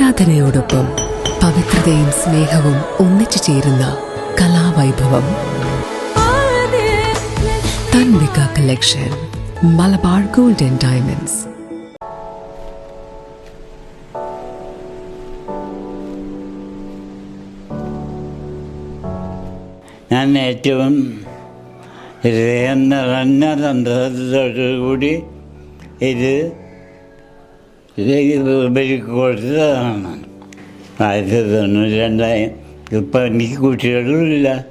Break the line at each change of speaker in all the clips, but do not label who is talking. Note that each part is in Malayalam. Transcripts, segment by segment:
ആരാധനയോടൊപ്പം പവിത്രതയും സ്നേഹവും ഒന്നിച്ചു ചേരുന്ന കലാവൈഭവം. Tanvika collection Malabar golden diamonds.
ഞാൻ ഏറ്റവും ഹൃദയം നിറഞ്ഞ ഇത് ഇവർക്ക് കൊടുത്തതാണ്. ആയിരത്തി തൊണ്ണൂറ്റി രണ്ടായി. ഇപ്പം എനിക്ക് കുട്ടികളുമില്ല.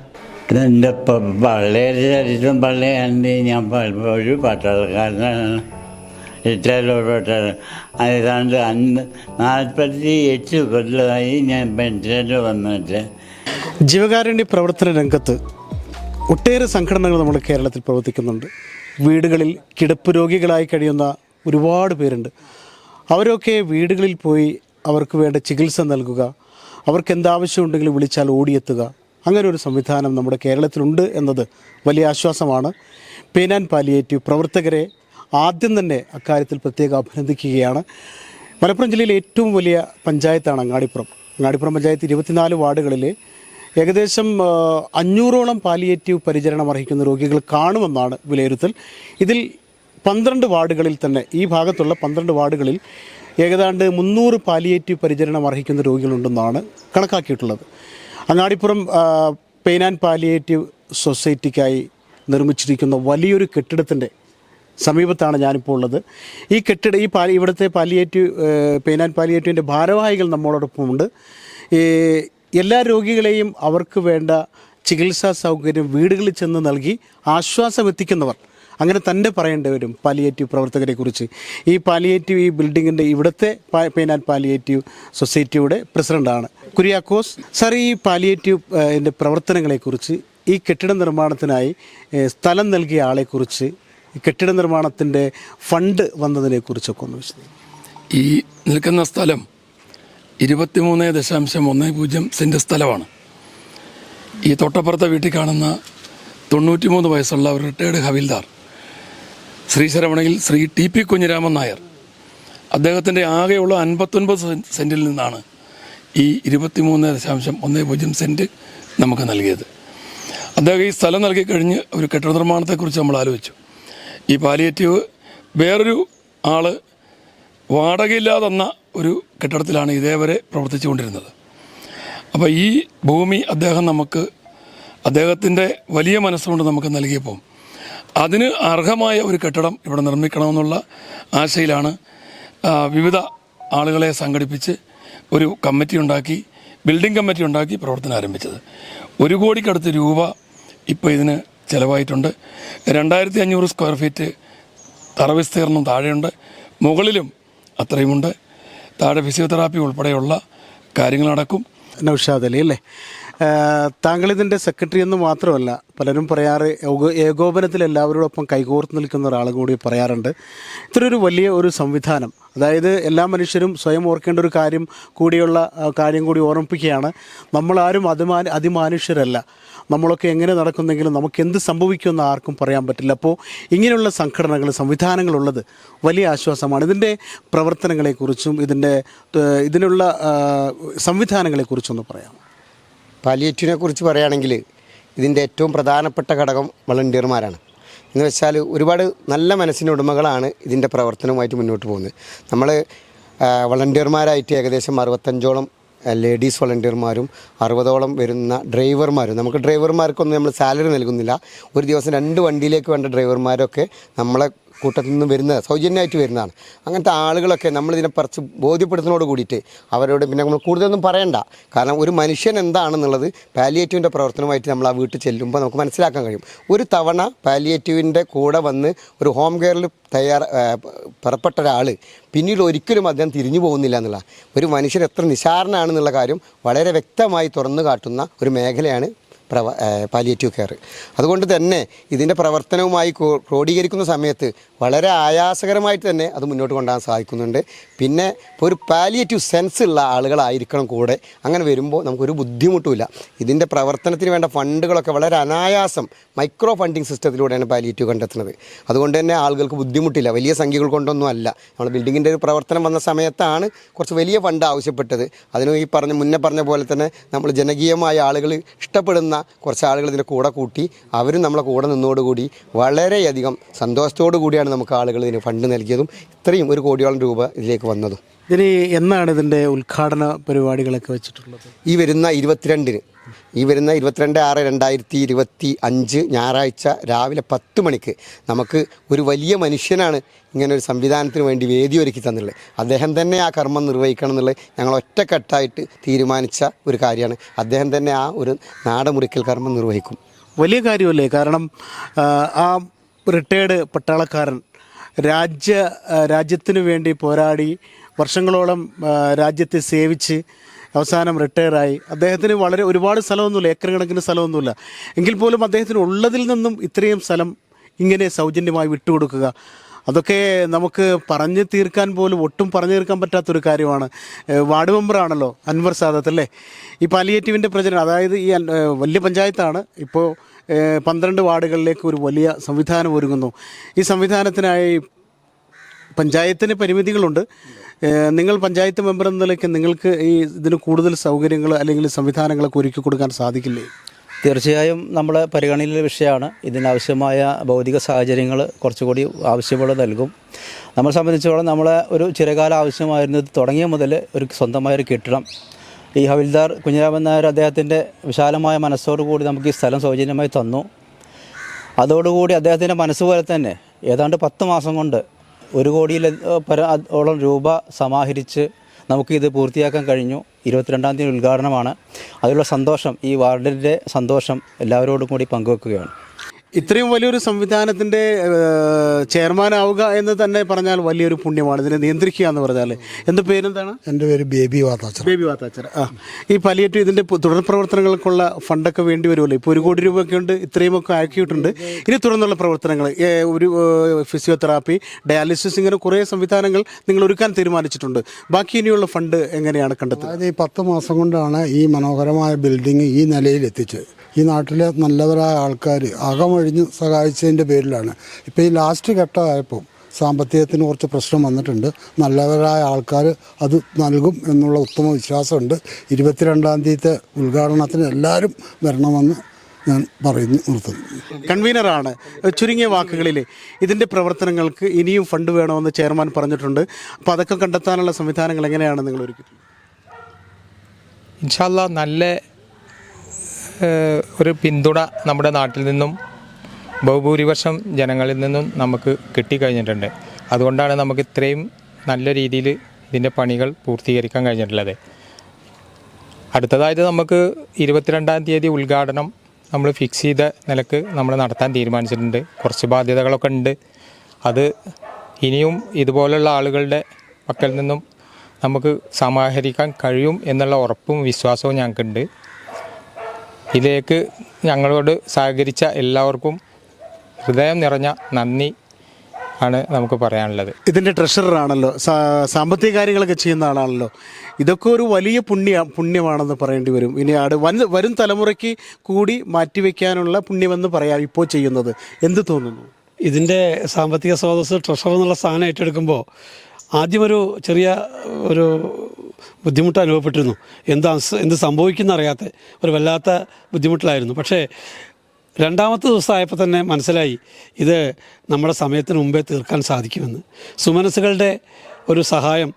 എന്റെ പള്ളിയുടെ ചരിത്രം പള്ളിയാണ്ട് ഞാൻ പലപ്പോഴും പട്ടാളക്കാരനാണ് റിട്ടയർഡ് പട്ടാള ഏതാണ്ട് അന്ന് നാൽപ്പത്തി എട്ട് കൊല്ലമായി ഞാൻ പെൻഷനിൽ വന്നിട്ട്.
ജീവകാരുണ്യ പ്രവർത്തന രംഗത്ത് ഒട്ടേറെ സംഘടനകൾ നമ്മുടെ കേരളത്തിൽ പ്രവർത്തിക്കുന്നുണ്ട്. വീടുകളിൽ കിടപ്പ് രോഗികളായി കഴിയുന്ന ഒരുപാട് പേരുണ്ട്. അവരൊക്കെ വീടുകളിൽ പോയി അവർക്ക് വേണ്ട ചികിത്സ നൽകുക. അവർക്ക് എന്താവശ്യമുണ്ടെങ്കിലും വിളിച്ചാൽ ഓടിയെത്തുക. അങ്ങനെ ഒരു സംവിധാനം നമ്മുടെ കേരളത്തിലുണ്ട് എന്നത് വലിയ ആശ്വാസമാണ്. പെയിൻ ആൻഡ് പാലിയേറ്റീവ് പ്രവർത്തകരെ ആദ്യം തന്നെ അക്കാര്യത്തിൽ പ്രത്യേകം അഭിനന്ദിക്കുകയാണ്. മലപ്പുറം ജില്ലയിലെ ഏറ്റവും വലിയ പഞ്ചായത്താണ് അങ്ങാടിപ്പുറം. അങ്ങാടിപ്പുറം പഞ്ചായത്ത് ഇരുപത്തിനാല് വാർഡുകളിലെ ഏകദേശം അഞ്ഞൂറോളം പാലിയേറ്റീവ് പരിചരണം അർഹിക്കുന്ന രോഗികൾ കാണുമെന്നാണ് വിലയിരുത്തൽ. ഇതിൽ പന്ത്രണ്ട് വാർഡുകളിൽ തന്നെ ഈ ഭാഗത്തുള്ള പന്ത്രണ്ട് വാർഡുകളിൽ ഏകദാണ്ട് മുന്നൂറ് പാലിയേറ്റീവ് പരിചരണം അർഹിക്കുന്ന രോഗികളുണ്ടെന്നാണ് കണക്കാക്കിയിട്ടുള്ളത്. അങ്ങാടിപ്പുറം പെയിൻ ആൻഡ് പാലിയേറ്റീവ് സൊസൈറ്റിക്കായി നിർമ്മിച്ചിരിക്കുന്ന വലിയൊരു കെട്ടിടത്തിന്റെ സമീപത്താണ് ഞാനിപ്പോൾ ഉള്ളത്. ഈ കെട്ടിട ഈ പാലി ഇവിടുത്തെ പാലിയേറ്റീവ് പെയിൻ ആൻഡ് പാലിയേറ്റീവിന്റെ ഭാരവാഹികൾ നമ്മളോടൊപ്പമുണ്ട്. എല്ലാ രോഗികളെയും അവർക്ക് വേണ്ട ചികിത്സാ സൗകര്യം വീടുകളിൽ ചെന്ന് നൽകി ആശ്വാസം എത്തിക്കുന്നവർ അങ്ങനെ തന്നെ പറയേണ്ടി വരും പാലിയേറ്റീവ് പ്രവർത്തകരെ കുറിച്ച് ഈ പാലിയേറ്റീവ് ഈ ബിൽഡിങ്ങിന്റെ ഇവിടുത്തെ പേനാൽ പാലിയേറ്റീവ് സൊസൈറ്റിയുടെ പ്രസിഡന്റാണ്. കുര്യാക്കോസ് സാർ ഈ പാലിയേറ്റീവ് കുറിച്ച് പ്രവർത്തനങ്ങളെക്കുറിച്ച് ഈ കെട്ടിട നിർമ്മാണത്തിനായി സ്ഥലം നൽകിയ ആളെക്കുറിച്ച് കെട്ടിട നിർമ്മാണത്തിന്റെ ഫണ്ട് വന്നതിനെ കുറിച്ചൊക്കെ ഒന്ന്
ഈ നിൽക്കുന്ന സ്ഥലം ഇരുപത്തിമൂന്ന് ദശാംശം ഒന്ന് പൂജ്യം സെന്റ് സ്ഥലമാണ്. ഈ തൊട്ടപ്പുറത്തെ വീട്ടിൽ കാണുന്ന തൊണ്ണൂറ്റിമൂന്ന് വയസ്സുള്ള ഒരു റിട്ടയേർഡ് ഹവിൽദാർ ശ്രീ ശരവണയിൽ ശ്രീ ടി പി കുഞ്ഞിരാമൻ നായർ. അദ്ദേഹത്തിന്റെ ആകെയുള്ള അൻപത്തൊൻപത് സെൻ- സെന്റിൽ നിന്നാണ് ഈ ഇരുപത്തിമൂന്ന് ദശാംശം ഒന്ന് പൂജ്യം സെന്റ് നമുക്ക് നൽകിയത്. അദ്ദേഹം ഈ സ്ഥലം നൽകി കഴിഞ്ഞ് ഒരു കെട്ടിട നിർമ്മാണത്തെക്കുറിച്ച് നമ്മൾ ആലോചിച്ചു. ഈ പാലിയേറ്റീവ് വേറൊരു ആൾ വാടകയില്ലാതെന്ന ഒരു കെട്ടിടത്തിലാണ് ഇതേവരെ പ്രവർത്തിച്ചുകൊണ്ടിരുന്നത്. അപ്പോൾ ഈ ഭൂമി അദ്ദേഹം നമുക്ക് അദ്ദേഹത്തിന്റെ വലിയ മനസ്സുകൊണ്ട് നമുക്ക് നൽകിയപ്പോൾ അതിന് അർഹമായ ഒരു കെട്ടിടം ഇവിടെ നിർമ്മിക്കണമെന്നുള്ള ആശയിലാണ് വിവിധ ആളുകളെ സംഘടിപ്പിച്ച് ഒരു കമ്മിറ്റി ഉണ്ടാക്കി ബിൽഡിംഗ് കമ്മിറ്റി ഉണ്ടാക്കി പ്രവർത്തനം ആരംഭിച്ചത്. ഒരു കോടിക്കടുത്ത് രൂപ ഇപ്പോൾ ഇതിന് ചിലവായിട്ടുണ്ട്. രണ്ടായിരത്തി അഞ്ഞൂറ് സ്ക്വയർ ഫീറ്റ് തറവിസ്തീർണം താഴെയുണ്ട്. മുകളിലും അത്രയുമുണ്ട്. താഴെ ഫിസിയോതെറാപ്പി ഉൾപ്പെടെയുള്ള കാര്യങ്ങൾ നടക്കും
നൗഷാദ് അലി അല്ലേ? താങ്കൾ ഇതിന്റെ സെക്രട്ടറി എന്ന് മാത്രമല്ല പലരും പറയാറ് ഏകോ- ഏകോപനത്തിൽ എല്ലാവരോടൊപ്പം കൈകോർത്ത് നിൽക്കുന്ന ഒരാൾ കൂടി പറയാറുണ്ട്. ഇത്രയൊരു വലിയ ഒരു സംവിധാനം അതായത് എല്ലാ മനുഷ്യരും സ്വയം ഓർക്കേണ്ട ഒരു കാര്യം കൂടിയുള്ള കാര്യം കൂടി ഓർമ്മിപ്പിക്കുകയാണ്. നമ്മളാരും അതിമാ അതിമാനുഷ്യരല്ല. നമ്മളൊക്കെ എങ്ങനെ നടക്കുന്നെങ്കിലും നമുക്ക് എന്ത് സംഭവിക്കുമെന്ന് ആർക്കും പറയാൻ പറ്റില്ല. അപ്പോൾ ഇങ്ങനെയുള്ള സംഘടനകൾ സംവിധാനങ്ങളുള്ളത് വലിയ ആശ്വാസമാണ്. ഇതിന്റെ പ്രവർത്തനങ്ങളെക്കുറിച്ചും ഇതിന്റെ ഇതിനുള്ള സംവിധാനങ്ങളെക്കുറിച്ചൊന്ന് പറയാം
പാലിയേറ്റീവിനെ കുറിച്ച് പറയുകയാണെങ്കിൽ ഇതിന്റെ ഏറ്റവും പ്രധാനപ്പെട്ട ഘടകം വളണ്ടിയർമാരാണ്. എന്ന് വെച്ചാൽ ഒരുപാട് നല്ല മനസ്സിന്റെ ഉടമകളാണ് ഇതിന്റെ പ്രവർത്തനവുമായിട്ട് മുന്നോട്ട് പോകുന്നത്. നമ്മൾ വളണ്ടിയർമാരായിട്ട് ഏകദേശം അറുപത്തഞ്ചോളം ലേഡീസ് വളണ്ടിയർമാരും അറുപതോളം വരുന്ന ഡ്രൈവർമാരും. നമുക്ക് ഡ്രൈവർമാർക്കൊന്നും നമ്മൾ സാലറി നൽകുന്നില്ല. ഒരു ദിവസം രണ്ട് വണ്ടിയിലേക്ക് വേണ്ട ഡ്രൈവർമാരൊക്കെ നമ്മളെ കൂട്ടത്തിൽ നിന്ന് വരുന്ന സൗജന്യമായിട്ട് വരുന്നതാണ്. അങ്ങനത്തെ ആളുകളൊക്കെ നമ്മളിതിനെ പറിച്ച് ബോധ്യപ്പെടുത്തുന്നതോട് കൂടിയിട്ട് അവരോട് പിന്നെ നമ്മൾ കൂടുതലൊന്നും പറയണ്ട. കാരണം ഒരു മനുഷ്യൻ എന്താണെന്നുള്ളത് പാലിയേറ്റീവിന്റെ പ്രവർത്തനമായിട്ട് നമ്മൾ ആ വീട്ടിൽ ചെല്ലുമ്പോൾ നമുക്ക് മനസ്സിലാക്കാൻ കഴിയും. ഒരു തവണ പാലിയേറ്റീവിന്റെ കൂടെ വന്ന് ഒരു ഹോം കെയറിൽ തയ്യാറ പുറപ്പെട്ട ഒരാൾ പിന്നീട് ഒരിക്കലും അദ്ദേഹം തിരിഞ്ഞു പോകുന്നില്ല എന്നുള്ള. ഒരു മനുഷ്യൻ എത്ര നിസാരനാണെന്നുള്ള കാര്യം വളരെ വ്യക്തമായി തുറന്നു കാട്ടുന്ന ഒരു മേഖലയാണ് പ്രവ പാലിയേറ്റീവ് കെയർ അതുകൊണ്ട് തന്നെ ഇതിന്റെ പ്രവർത്തനവുമായി ക്രോ- ക്രോഡീകരിക്കുന്ന സമയത്ത് വളരെ ആയാസകരമായിട്ട് തന്നെ അത് മുന്നോട്ട് കൊണ്ടുപോകാൻ സാധിക്കുന്നുണ്ട്. പിന്നെ ഇപ്പോൾ ഒരു പാലിയേറ്റീവ് സെൻസ് ഉള്ള ആളുകളായിരിക്കണം കൂടെ. അങ്ങനെ വരുമ്പോൾ നമുക്കൊരു ബുദ്ധിമുട്ടുമില്ല. ഇതിന്റെ പ്രവർത്തനത്തിന് വേണ്ട ഫണ്ടുകളൊക്കെ വളരെ അനായാസം മൈക്രോ ഫണ്ടിങ് സിസ്റ്റത്തിലൂടെയാണ് പാലിയേറ്റീവ് കണ്ടെത്തുന്നത്. അതുകൊണ്ട് തന്നെ ആളുകൾക്ക് ബുദ്ധിമുട്ടില്ല. വലിയ സംഖ്യകൾ കൊണ്ടൊന്നും അല്ല. നമ്മൾ ബിൽഡിങ്ങിന്റെ ഒരു പ്രവർത്തനം വന്ന സമയത്താണ് കുറച്ച് വലിയ ഫണ്ട് ആവശ്യപ്പെട്ടത്. അതിനും ഈ പറഞ്ഞ മുന്നേ പറഞ്ഞ പോലെ തന്നെ നമ്മൾ ജനകീയമായ ആളുകൾ ഇഷ്ടപ്പെടുന്ന കുറച്ച് ആളുകൾ ഇതിന്റെ കൂടെ കൂട്ടി അവരും നമ്മളെ കൂടെ നിന്നോടുകൂടി വളരെയധികം സന്തോഷത്തോടു കൂടിയാണ് നമുക്ക് ആളുകൾ ഇതിന് ഫണ്ട് നൽകിയതും ഇത്രയും ഒരു കോടിയോളം രൂപ ഇതിലേക്ക് വന്നതും.
ഇതിന് എന്നാണ് ഇതിന്റെ ഉദ്ഘാടന പരിപാടികളൊക്കെ വെച്ചിട്ടുള്ളത്?
ഈ വരുന്ന ഇരുപത്തിരണ്ടിന് ഈ വരുന്ന ഇരുപത്തിരണ്ട് ആറ് രണ്ടായിരത്തി ഇരുപത്തി അഞ്ച് ഞായറാഴ്ച രാവിലെ പത്ത് മണിക്ക് നമുക്ക് ഒരു വലിയ മനുഷ്യനാണ് ഇങ്ങനെ ഒരു സംവിധാനത്തിന് വേണ്ടി വേദി ഒരുക്കി തന്നുള്ളത് അദ്ദേഹം തന്നെ ആ കർമ്മം നിർവഹിക്കണം എന്നുള്ളത് ഞങ്ങൾ ഒറ്റക്കെട്ടായിട്ട് തീരുമാനിച്ച ഒരു കാര്യമാണ്. അദ്ദേഹം തന്നെ ആ ഒരു നാടമുറിക്കൽ കർമ്മം നിർവഹിക്കും.
വലിയ കാര്യമല്ലേ? കാരണം ആ, റിട്ടയേർഡ് പട്ടാളക്കാരൻ രാജ്യ രാജ്യത്തിനു വേണ്ടി പോരാടി വർഷങ്ങളോളം രാജ്യത്തെ സേവിച്ച് അവസാനം റിട്ടയറായി. അദ്ദേഹത്തിന് വളരെ ഒരുപാട് സ്ഥലമൊന്നുമില്ല ഏക്കർ കണക്കിന് സ്ഥലമൊന്നുമില്ല. എങ്കിൽ പോലും അദ്ദേഹത്തിന് ഉള്ളതിൽ നിന്നും ഇത്രയും സ്ഥലം ഇങ്ങനെ സൗജന്യമായി വിട്ടുകൊടുക്കുക. അതൊക്കെ നമുക്ക് പറഞ്ഞു തീർക്കാൻ പോലും ഒട്ടും പറഞ്ഞു തീർക്കാൻ പറ്റാത്തൊരു കാര്യമാണ്. വാർഡ് മെമ്പറാണല്ലോ അൻവർ സാദത്ത് അല്ലേ? ഈ പാലിയേറ്റീവിന്റെ പ്രചരണം അതായത് ഈ വലിയ പഞ്ചായത്താണ്. ഇപ്പോൾ പന്ത്രണ്ട് വാർഡുകളിലേക്ക് ഒരു വലിയ സംവിധാനം ഒരുങ്ങുന്നു. ഈ സംവിധാനത്തിനായി പഞ്ചായത്തിന് പരിമിതികളുണ്ട്. നിങ്ങൾ പഞ്ചായത്ത് മെമ്പർ എന്ന നിലയ്ക്ക് നിങ്ങൾക്ക് ഈ ഇതിന് കൂടുതൽ സൗകര്യങ്ങൾ അല്ലെങ്കിൽ സംവിധാനങ്ങളൊക്കെ ഒരുക്കി കൊടുക്കാൻ സാധിക്കില്ലേ?
തീർച്ചയായും നമ്മൾ പരിഗണനയിലെ വിഷയമാണ്. ഇതിനാവശ്യമായ ഭൗതിക സാഹചര്യങ്ങൾ കുറച്ചുകൂടി ആവശ്യമുള്ള നൽകും. നമ്മളെ സംബന്ധിച്ചോളം നമ്മളെ ഒരു ചിരകാല ആവശ്യമായിരുന്നു. ഇത് തുടങ്ങിയ മുതൽ ഒരു സ്വന്തമായ ഒരു കെട്ടിടം. ഈ ഹവിൽദാർ കുഞ്ഞിരാമൻ നായർ അദ്ദേഹത്തിന്റെ വിശാലമായ മനസ്സോടുകൂടി നമുക്ക് ഈ സ്ഥലം സൗജന്യമായി തന്നു. അതോടുകൂടി അദ്ദേഹത്തിന്റെ മനസ്സുപോലെ തന്നെ ഏതാണ്ട് പത്ത് മാസം കൊണ്ട് ഒരു കോടിയിൽ ഓളം രൂപ സമാഹരിച്ച് നമുക്കിത് പൂർത്തിയാക്കാൻ കഴിഞ്ഞു. ഇരുപത്തിരണ്ടാം തീയതി ഉദ്ഘാടനമാണ്. അതിലുള്ള സന്തോഷം ഈ വാർഡിന്റെ സന്തോഷം എല്ലാവരോടും കൂടി പങ്കുവെക്കുകയാണ്.
ഇത്രയും വലിയൊരു സംവിധാനത്തിന്റെ ചെയർമാനാവുക എന്ന് തന്നെ പറഞ്ഞാൽ വലിയൊരു പുണ്യമാണ്. ഇതിനെ നിയന്ത്രിക്കുക എന്ന് പറഞ്ഞാൽ എന്ത് പേരെന്താണ്?
എന്റെ പേര് ബേബി വാത്താച്ചർ
ബേബി വാത്താച്ചർ ആ. ഈ പലിയേറ്റീവ് ഇതിന്റെ തുടർ പ്രവർത്തനങ്ങൾക്കുള്ള ഫണ്ടൊക്കെ വേണ്ടി വരുമല്ലോ? ഇപ്പോൾ ഒരു കോടി രൂപയൊക്കെ ഉണ്ട് ഇത്രയുമൊക്കെ ആക്കിയിട്ടുണ്ട്. ഇനി തുടർന്നുള്ള പ്രവർത്തനങ്ങൾ ഒരു ഫിസിയോതെറാപ്പി ഡയാലിസിസ് ഇങ്ങനെ കുറേ സംവിധാനങ്ങൾ നിങ്ങൾ ഒരുക്കാൻ തീരുമാനിച്ചിട്ടുണ്ട്. ബാക്കി ഇനിയുള്ള ഫണ്ട് എങ്ങനെയാണ് കണ്ടെത്തുന്നത്
അതായത് ഈ പത്ത് മാസം കൊണ്ടാണ് ഈ മനോഹരമായ ബിൽഡിംഗ് ഈ നിലയിൽ എത്തിച്ചത് ഈ നാട്ടിലെ നല്ലവരായ ആൾക്കാർ അകമഴിഞ്ഞ് സഹായിച്ചതിന്റെ പേരിലാണ്. ഇപ്പോൾ ഈ ലാസ്റ്റ് ഘട്ടമായപ്പോൾ സാമ്പത്തികത്തിന് കുറച്ച് പ്രശ്നം വന്നിട്ടുണ്ട്. നല്ലവരായ ആൾക്കാർ അത് നൽകും എന്നുള്ള ഉത്തമ വിശ്വാസമുണ്ട്. ഇരുപത്തിരണ്ടാം തീയതിത്തെ ഉദ്ഘാടനത്തിന് എല്ലാവരും വരണമെന്ന് ഞാൻ പറയുന്നു നിർത്തുന്നു.
കൺവീനറാണ്. ചുരുങ്ങിയ വാക്കുകളിൽ ഇതിന്റെ പ്രവർത്തനങ്ങൾക്ക് ഇനിയും ഫണ്ട് വേണമെന്ന് ചെയർമാൻ പറഞ്ഞിട്ടുണ്ട്. അപ്പോൾ അതൊക്കെ കണ്ടെത്താനുള്ള സംവിധാനങ്ങൾ എങ്ങനെയാണ് നിങ്ങൾ ഒരുക്കുന്നത്
ഇൻഷാല്ല നല്ല ഒരു പിന്തുണ നമ്മുടെ നാട്ടിൽ നിന്നും ബഹുഭൂരിപക്ഷം ജനങ്ങളിൽ നിന്നും നമുക്ക് കിട്ടിക്കഴിഞ്ഞിട്ടുണ്ട്. അതുകൊണ്ടാണ് നമുക്ക് ഇത്രയും നല്ല രീതിയിൽ ഇതിന്റെ പണികൾ പൂർത്തീകരിക്കാൻ കഴിഞ്ഞിട്ടുള്ളത്. അടുത്തതായിട്ട് നമുക്ക് ഇരുപത്തിരണ്ടാം തീയതി ഉദ്ഘാടനം നമ്മൾ ഫിക്സ് ചെയ്ത നിലയ്ക്ക് നമ്മൾ നടത്താൻ തീരുമാനിച്ചിട്ടുണ്ട്. കുറച്ച് ബാധ്യതകളൊക്കെ ഉണ്ട്. അത് ഇനിയും ഇതുപോലുള്ള ആളുകളുടെ പക്കൽ നിന്നും നമുക്ക് സമാഹരിക്കാൻ കഴിയും എന്നുള്ള ഉറപ്പും വിശ്വാസവും ഞങ്ങൾക്കുണ്ട്. ഇതിലേക്ക് ഞങ്ങളോട് സഹകരിച്ച എല്ലാവർക്കും ഹൃദയം നിറഞ്ഞ നന്ദി ആണ് നമുക്ക് പറയാനുള്ളത്.
ഇതിന്റെ ട്രഷററാണല്ലോ. ആണല്ലോ സാമ്പത്തിക കാര്യങ്ങളൊക്കെ ചെയ്യുന്ന ആളാണല്ലോ. ഇതൊക്കെ ഒരു വലിയ പുണ്യ പുണ്യമാണെന്ന് പറയേണ്ടി വരും. ഇനി ആട് വൻ വരും തലമുറയ്ക്ക് കൂടി മാറ്റിവെക്കാനുള്ള പുണ്യമെന്ന് പറയാം ഇപ്പോൾ ചെയ്യുന്നത്. എന്ത് തോന്നുന്നു?
ഇതിന്റെ സാമ്പത്തിക സ്രോതസ് ട്രഷർ എന്നുള്ള സ്ഥാനം ഏറ്റെടുക്കുമ്പോൾ ആദ്യമൊരു ഒരു ചെറിയ ഒരു ബുദ്ധിമുട്ട് അനുഭവപ്പെട്ടിരുന്നു. എന്താ എന്ത് സംഭവിക്കുന്ന അറിയാത്ത ഒരു വല്ലാത്ത ബുദ്ധിമുട്ടിലായിരുന്നു. പക്ഷേ രണ്ടാമത്തെ ദിവസമായപ്പോൾ തന്നെ മനസ്സിലായി ഇത് നമ്മുടെ സമയത്തിന് മുമ്പേ തീർക്കാൻ സാധിക്കുമെന്ന്. സുമനസ്സുകളുടെ ഒരു സഹായം.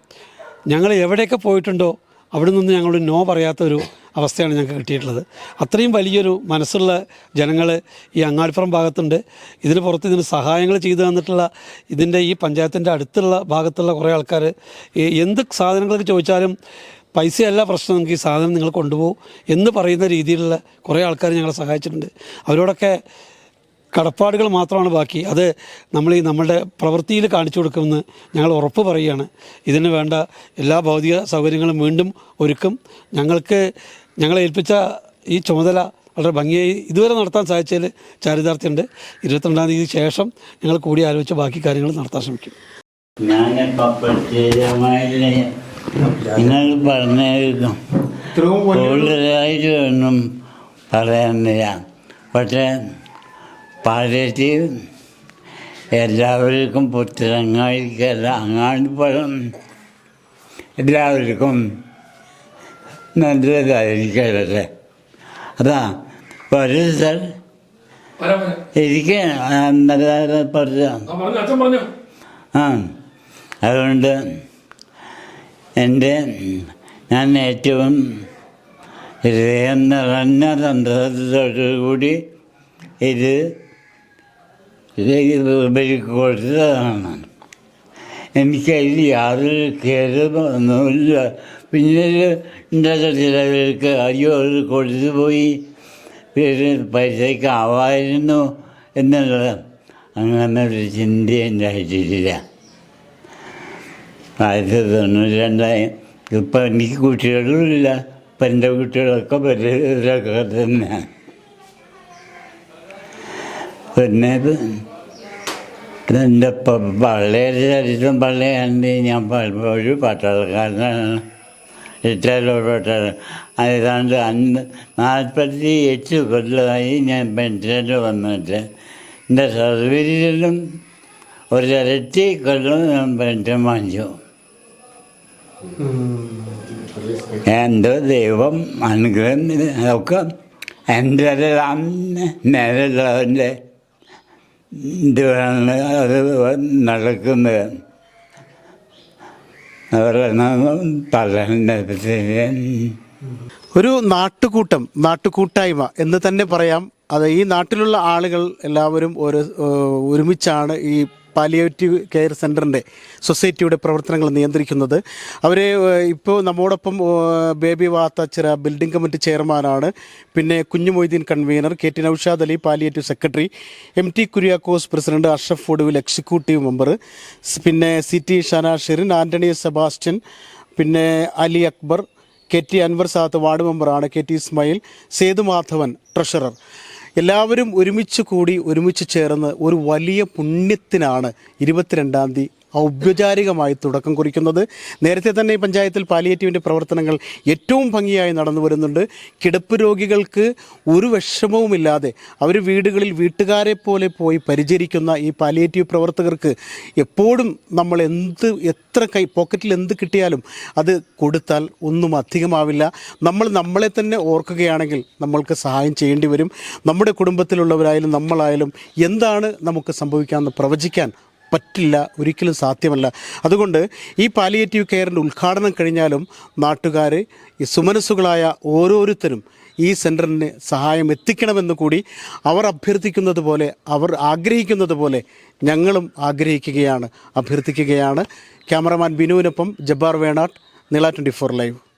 ഞങ്ങൾ എവിടെയൊക്കെ പോയിട്ടുണ്ടോ അവിടെ നിന്ന് ഞങ്ങൾ നോ പറയാത്തൊരു അവസ്ഥയാണ് ഞങ്ങൾക്ക് കിട്ടിയിട്ടുള്ളത്. അത്രയും വലിയൊരു മനസ്സുള്ള ജനങ്ങൾ ഈ അങ്ങാടിപ്പുറം ഭാഗത്തുണ്ട്. ഇതിന് പുറത്ത് ഇതിന് സഹായങ്ങൾ ചെയ്തു തന്നിട്ടുള്ള ഇതിന്റെ ഈ പഞ്ചായത്തിന്റെ അടുത്തുള്ള ഭാഗത്തുള്ള കുറേ ആൾക്കാർ എന്ത് സാധനങ്ങൾക്ക് ചോദിച്ചാലും പൈസയല്ല പ്രശ്നം. നമുക്ക് ഈ സാധനം നിങ്ങൾ കൊണ്ടുപോകും എന്ന് പറയുന്ന രീതിയിലുള്ള കുറേ ആൾക്കാർ ഞങ്ങളെ സഹായിച്ചിട്ടുണ്ട്. അവരോടൊക്കെ കടപ്പാടുകൾ മാത്രമാണ് ബാക്കി. അത് നമ്മൾ ഈ നമ്മളുടെ പ്രവൃത്തിയിൽ കാണിച്ചു കൊടുക്കുമെന്ന് ഞങ്ങൾ ഉറപ്പ് പറയുകയാണ്. ഇതിന് വേണ്ട എല്ലാ ഭൗതിക സൗകര്യങ്ങളും വീണ്ടും ഒരുക്കും. ഞങ്ങൾക്ക് ഞങ്ങളെ ഏൽപ്പിച്ച ഈ ചുമതല വളരെ ഭംഗിയായി ഇതുവരെ നടത്താൻ സാധിച്ചതിൽ ചാരിതാർത്ഥ്യമുണ്ട്. ഇരുപത്തിരണ്ടാം തീയതി ശേഷം ഞങ്ങൾ കൂടി ആലോചിച്ച് ബാക്കി കാര്യങ്ങൾ നടത്താൻ ശ്രമിക്കും.
നിങ്ങൾ പറഞ്ഞേക്കും കൂടുതലായിട്ടൊന്നും പറയാനില്ല. പക്ഷേ പാലറ്റീവ് എല്ലാവർക്കും പുത്രങ്ങൾക്കല്ല അങ്ങാടിപ്പഴം എല്ലാവർക്കും നല്ലതായിരിക്കല്ലേ? അതാ ഒരു സ്ഥലം ഇരിക്കാൻ പറഞ്ഞു. ആ അതുകൊണ്ട് എന്റെ ഞാൻ ഏറ്റവും ഹൃദയം നിറഞ്ഞ സന്തോഷത്തോടുകൂടി ഇത് കൊടുത്തതാണ് എനിക്കതിൽ യാതൊരു ഖേദമൊന്നുമില്ല. പിന്നീട് എന്റെ ചിലവർക്ക് അയ്യോ അത് കൊടുത്തു പോയി പേര് പൈസയ്ക്ക് ആവായിരുന്നു എന്നുള്ള അങ്ങനെ ഒരു ചിന്ത ഉണ്ടായിട്ടില്ല. ആയിരത്തി തൊണ്ണൂറ്റി രണ്ടായി. ഇപ്പം എനിക്ക് കുട്ടികളില്ല ഇപ്പം എന്റെ കുട്ടികളൊക്കെ പരിസരമൊക്കെ തന്നെയാണ് പിന്നെ എന്റെ പള്ളിയുടെ ചരിത്രം പള്ളിയാണ്ട് ഞാൻ പലപ്പോഴും പട്ടാളക്കാരനാണ്. റിട്ടയർഡ് പട്ടാള ഏതാണ്ട് അന്ന് നാൽപ്പത്തി എട്ട് കൊല്ലമായി ഞാൻ പെൻഷനിൽ വന്നിട്ട്. എന്റെ സർവീസിലും ഒരു ഇരട്ടി കൊല്ലം ഞാൻ പെൻഷൻ വാങ്ങിച്ചു. എന്റെ ദൈവം അനുഗ്രഹം ഒക്കെ എന്റെ എല്ലാം നേരെയുള്ളവന്റെ ഇതാണ് അത് നടക്കുന്നത്.
ഒരു നാട്ടുകൂട്ടം നാട്ടുകൂട്ടായ്മ എന്ന് തന്നെ പറയാം. അത് ഈ നാട്ടിലുള്ള ആളുകൾ എല്ലാവരും ഒരു ഒരുമിച്ചാണ് ഈ പാലിയേറ്റീവ് കെയർ സെന്ററിന്റെ സൊസൈറ്റിയുടെ പ്രവർത്തനങ്ങൾ നിയന്ത്രിക്കുന്നത്. അവർ ഇപ്പോൾ നമ്മോടൊപ്പം ബേബി വാത്താച്ചിറ ബിൽഡിംഗ് കമ്മിറ്റി ചെയർമാനാണ്. പിന്നെ Kunju Moideen convener K T Naushad Ali palliative secretary M T Kuriakose president Ashraf ഒടുവിൽ എക്സിക്യൂട്ടീവ് മെമ്പർ പിന്നെ സി ടി ഷാന ഷെറിൻ ആന്റണി സെബാസ്റ്റ്യൻ പിന്നെ Ali Akbar K T Anwar Sadath ward മെമ്പറാണ് K T Ismail Sethumadhavan treasurer. എല്ലാവരും ഒരുമിച്ച് കൂടി ഒരുമിച്ച് ചേർന്ന് ഒരു വലിയ പുണ്യത്തിനാണ് ഇരുപത്തിരണ്ടാം തീയതി ഔപചാരികമായി തുടക്കം കുറിക്കുന്നത്. നേരത്തെ തന്നെ ഈ പഞ്ചായത്തിൽ പാലിയേറ്റീവിന്റെ പ്രവർത്തനങ്ങൾ ഏറ്റവും ഭംഗിയായി നടന്നു വരുന്നുണ്ട്. കിടപ്പ് രോഗികൾക്ക് ഒരു വിഷമവുമില്ലാതെ അവർ വീടുകളിൽ വീട്ടുകാരെ പോലെ പോയി പരിചരിക്കുന്ന ഈ പാലിയേറ്റീവ് പ്രവർത്തകർക്ക് എപ്പോഴും നമ്മൾ എന്ത് എത്ര കൈ പോക്കറ്റിൽ എന്ത് കിട്ടിയാലും അത് കൊടുത്താൽ ഒന്നും അധികമാവില്ല. നമ്മൾ നമ്മളെ തന്നെ ഓർക്കുകയാണെങ്കിൽ നമ്മൾക്ക് സഹായം ചെയ്യേണ്ടി വരും. നമ്മുടെ കുടുംബത്തിലുള്ളവരായാലും നമ്മളായാലും എന്താണ് നമുക്ക് സംഭവിക്കാമെന്ന് പ്രവചിക്കാൻ പറ്റില്ല ഒരിക്കലും സാധ്യമല്ല. അതുകൊണ്ട് ഈ പാലിയേറ്റീവ് കെയറിന്റെ ഉദ്ഘാടനം കഴിഞ്ഞാലും നാട്ടുകാർ ഈ സുമനസ്സുകളായ ഓരോരുത്തരും ഈ സെന്ററിന് സഹായം എത്തിക്കണമെന്ന് കൂടി അവർ അഭ്യർത്ഥിക്കുന്നത് പോലെ അവർ ആഗ്രഹിക്കുന്നത് പോലെ ഞങ്ങളും ആഗ്രഹിക്കുകയാണ് അഭ്യർത്ഥിക്കുകയാണ്. ക്യാമറമാൻ ബിനുവിനൊപ്പം ജബ്ബാർ വേണാട്ട് നീള ട്വന്റി ഫോർ ലൈവ്.